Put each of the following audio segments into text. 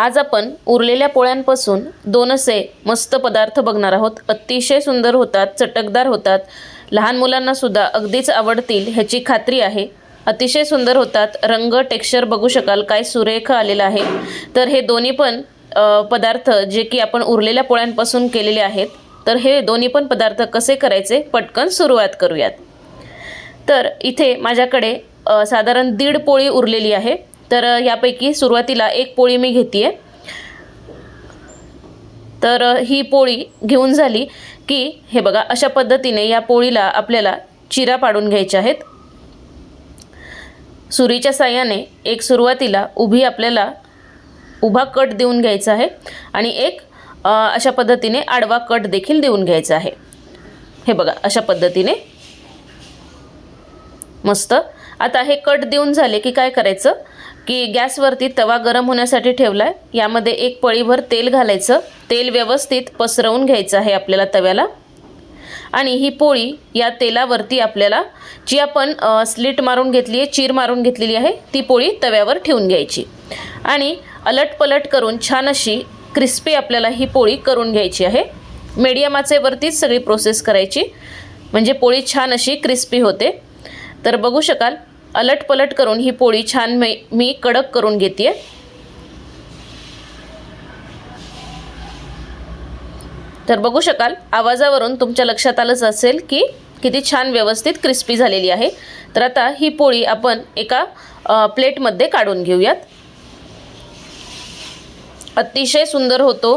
आज आपण उरलेल्या पोळ्यांपासून दोन असे मस्त पदार्थ बघणार आहोत. अतिशय सुंदर होतात चटकदार होतात. लहान मुलांना सुद्धा अगदीच आवडतील ह्याची खात्री आहे. अतिशय सुंदर होतात. रंग टेक्स्चर बघू शकाल काय सुरेख आलेला आहे. तर हे दोन्ही पण पदार्थ जे की आपण उरलेल्या पोळ्यांपासून केलेले आहेत तर हे दोन्ही पण पदार्थ कसे करायचे पटकन सुरुवात करूयात. तर इथे माझ्याकडे साधारण दीड पोळी उरलेली आहे. तर यापैकी सुरुवातीला एक पोळी मी घेते तर ही पोळी घेऊन झाली की हे बघा अशा पद्धतीने या पोळीला आपल्याला चिरा पाडून घ्यायच्या आहेत. सुरीच्या साह्याने एक सुरुवातीला उभी आपल्याला उभा कट देऊन घ्यायचा आहे आणि एक अशा पद्धतीने आडवा कट देखील देऊन घ्यायचा आहे. हे बघा अशा पद्धतीने. मस्त. आता हे कट देऊन झाले की काय करायचं? की गॅसवरती तवा गरम होण्यासाठी ठेवला आहे यामध्ये एक पळीभर तेल घालायचं. तेल व्यवस्थित पसरवून घ्यायचं आहे आपल्याला तव्याला. आणि ही पोळी या तेलावरती आपल्याला जी आपण स्लिट मारून घेतली आहे चीर मारून घेतलेली आहे ती पोळी तव्यावर ठेवून घ्यायची. आणि अलट पलट करून छान अशी क्रिस्पी आपल्याला ही पोळी करून घ्यायची आहे. मीडियम आचेवरतीच सगळी प्रोसेस करायची. म्हणजे पोळी छान अशी क्रिस्पी होते. तर बघू शकाल अलट पलट करून ही पोळी छान मी मी कडक करून घेते तर बघू शकाल आवाजावरून तुमच्या लक्षात आलंच असेल की किती छान व्यवस्थित क्रिस्पी झालेली आहे. तर आता ही पोळी आपण एका प्लेटमध्ये काढून घेऊयात. अतिशय सुंदर होतो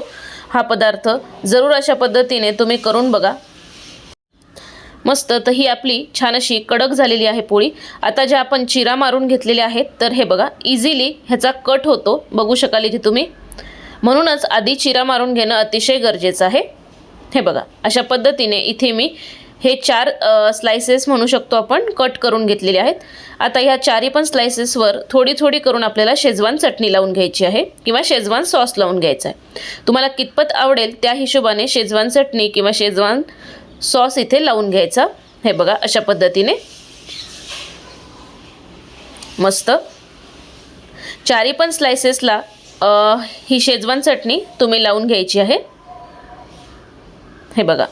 हा पदार्थ. जरूर अशा पद्धतीने तुम्ही करून बघा. मस्त. तर ही आपली छान अशी कडक झालेली आहे पोळी. आता ज्या आपण चिरा मारून घेतलेल्या आहेत तर हे बघा इझिली ह्याचा कट होतो. बघू शकाल इथे तुम्ही. म्हणूनच आधी चिरा मारून घेणं अतिशय गरजेचं आहे. हे बघा अशा पद्धतीने इथे मी हे चार स्लायसेस म्हणू शकतो आपण कट करून घेतलेले आहेत. आता ह्या चारी पण स्लायसेसवर थोडी थोडी करून आपल्याला शेजवान चटणी लावून घ्यायची आहे किंवा शेजवान सॉस लावून घ्यायचा आहे. तुम्हाला कितपत आवडेल त्या हिशोबाने शेजवान चटणी किंवा शेजवान सॉस इथे लावून घ्यायचा. हे बघा अशा पद्धतीने. मस्त. चारी पण स्लायसेसला ही शेजवान चटणी तुम्ही लावून घ्यायची आहे. हे बघा.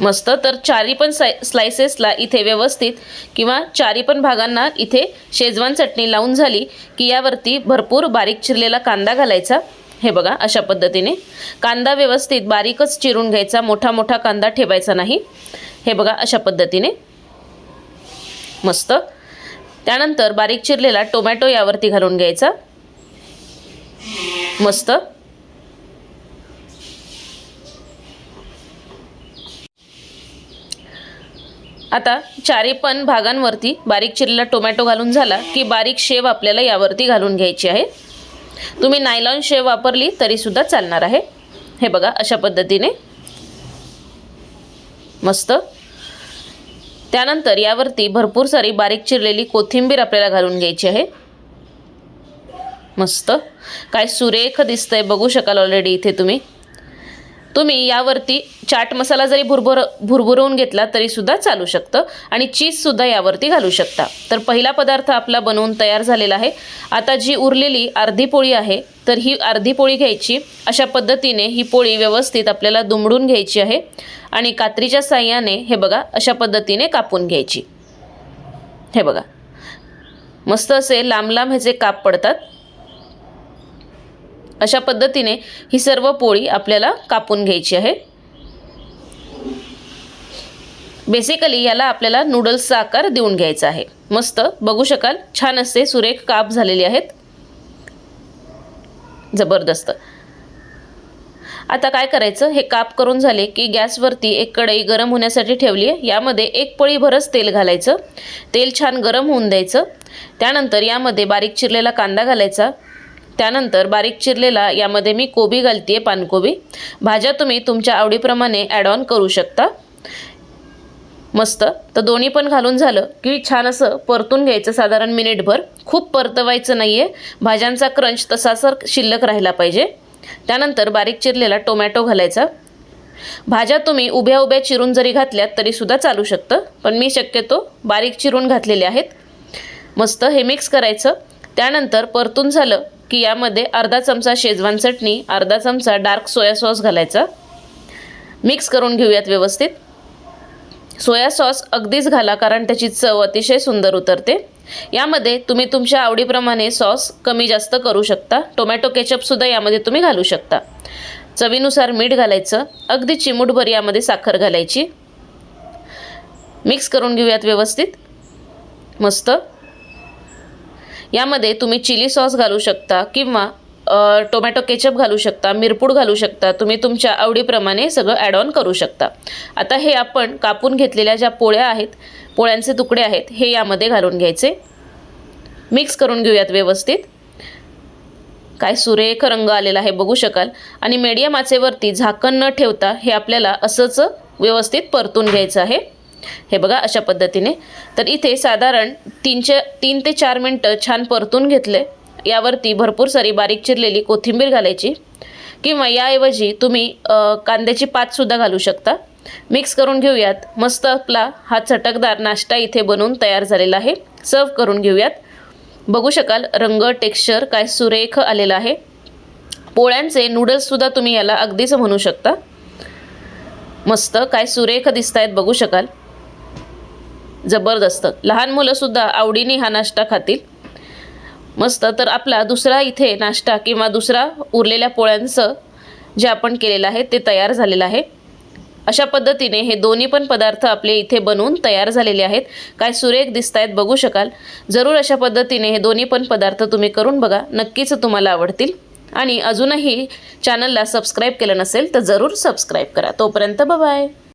मस्त. तर चारी पण साय स्लायसेसला इथे व्यवस्थित किंवा चारी पण भागांना इथे शेजवान चटणी लावून झाली की यावरती भरपूर बारीक चिरलेला कांदा घालायचा. हे बघा अशा पद्धतीने. कांदा व्यवस्थित बारीकच चिरून घ्यायचा मोठा मोठा कांदा ठेवायचा नाही. हे बघा अशा पद्धतीने. मस्त. त्यानंतर बारीक चिरलेला टोमॅटो यावरती घालून घ्यायचा. मस्त. आता चारी पण भागांवरती बारीक चिरलेला टोमॅटो घालून झाला की बारीक शेव आपल्याला यावरती घालून घ्यायची आहे. तुम्ही नायलॉन शेव वापरली तरीसुद्धा चालणार आहे. हे बघा अशा पद्धतीने. मस्त. त्यानंतर यावरती भरपूर सारी बारीक चिरलेली कोथिंबीर आपल्याला घालून घ्यायची आहे. मस्त. काय सुरेख दिसतंय बघू शकाल ऑलरेडी इथे तुम्ही. तुम्ही यावरती चाट मसाला जरी भुरभुर भुरभुरवून घेतला तरीसुद्धा चालू शकतं आणि चीजसुद्धा यावरती घालू शकता. तर पहिला पदार्थ आपला बनवून तयार झालेला आहे. आता जी उरलेली अर्धी पोळी आहे तर ही अर्धी पोळी घ्यायची. अशा पद्धतीने ही पोळी व्यवस्थित आपल्याला दुमडून घ्यायची आहे आणि कात्रीच्या साह्याने हे बघा अशा पद्धतीने कापून घ्यायची. हे बघा. मस्त असे लांब लांब ह्याचे काप पडतात. अशा पद्धतीने ही सर्व पोळी आपल्याला कापून घ्यायची आहे. बेसिकली याला आपल्याला नूडल्सचा आकार देऊन घ्यायचा आहे. मस्त बघू शकाल छान असे सुरेख काप झालेले आहेत. जबरदस्त. आता काय करायचं? हे काप करून झाले की गॅसवरती एक कढई गरम होण्यासाठी ठेवली आहे. यामध्ये एक पळीभरच तेल घालायचं. तेल छान गरम होऊन द्यायचं. त्यानंतर यामध्ये बारीक चिरलेला कांदा घालायचा. त्यानंतर बारीक चिरलेला यामध्ये मी कोबी घालते पानकोबी. भाज्या तुम्ही तुमच्या आवडीप्रमाणे ॲड ऑन करू शकता. मस्त. तर दोन्ही पण घालून झालं की छान असं परतून घ्यायचं साधारण मिनिटभर. खूप परतवायचं नाही आहे भाज्यांचा क्रंच तसाच शिल्लक राहिला पाहिजे. त्यानंतर बारीक चिरलेला टोमॅटो घालायचा. भाज्या तुम्ही उभ्या उभ्या चिरून जरी घातल्यात तरीसुद्धा चालू शकतं पण मी शक्यतो बारीक चिरून घातलेले आहेत. मस्त हे मिक्स करायचं. त्यानंतर परतून झालं की यामध्ये अर्धा चमचा शेजवान चटणी अर्धा चमचा डार्क सोया सॉस घालायचा. मिक्स करून घेऊयात व्यवस्थित. सोया सॉस अगदीच घाला कारण त्याची चव अतिशय सुंदर उतरते. यामध्ये तुम्ही तुमच्या आवडीप्रमाणे सॉस कमी जास्त करू शकता. टोमॅटो केचपसुद्धा यामध्ये तुम्ही घालू शकता. चवीनुसार मीठ घालायचं. अगदी चिमूटभर यामध्ये साखर घालायची. मिक्स करून घेऊयात व्यवस्थित. मस्त. यामध्ये तुम्ही चिली सॉस घालू शकता किंवा टोमॅटो केचप घालू शकता मिरपूड घालू शकता तुम्ही तुमच्या आवडीप्रमाणे सगळं ॲड ऑन करू शकता. आता हे आपण कापून घेतलेल्या ज्या पोळ्या आहेत पोळ्यांचे तुकडे आहेत हे यामध्ये घालून घ्यायचे. मिक्स करून घेऊयात व्यवस्थित. काय सुरेख रंग आलेला आहे बघू शकाल. आणि मीडियम आचेवरती झाकण न ठेवता हे आपल्याला असंच व्यवस्थित परतून घ्यायचं आहे. हे बघा अशा पद्धतीने. तर इथे साधारण तीनचे तीन ते चार मिनटं छान परतून घेतले. यावरती भरपूर सारी बारीक चिरलेली कोथिंबीर घालायची. किंवा याऐवजी तुम्ही कांद्याची पातसुद्धा घालू शकता. मिक्स करून घेऊयात. मस्त आपला हा चटकदार नाश्ता इथे बनवून तयार झालेला आहे. सर्व करून घेऊयात. बघू शकाल रंग टेक्स्चर काय सुरेख आलेला आहे. पोळ्यांचे नूडल्ससुद्धा तुम्ही याला अगदीच म्हणू शकता. मस्त काय सुरेख दिसत आहेत बघू शकाल. जबरदस्त. लहान मुलंसुद्धा आवडीने हा नाश्ता खातील. मस्त. तर आपला दुसरा इथे नाश्ता किंवा दुसरा उरलेल्या पोळ्यांचं जे आपण केलेलं आहे ते तयार झालेलं आहे. अशा पद्धतीने हे दोन्ही पण पदार्थ आपले इथे बनवून तयार झालेले आहेत. काय सुरेख दिसत आहेत बघू शकाल. जरूर अशा पद्धतीने हे दोन्ही पण पदार्थ तुम्ही करून बघा. नक्कीच तुम्हाला आवडतील. आणि अजूनही चॅनलला सबस्क्राईब केलं नसेल तर जरूर सबस्क्राईब करा. तोपर्यंत बाय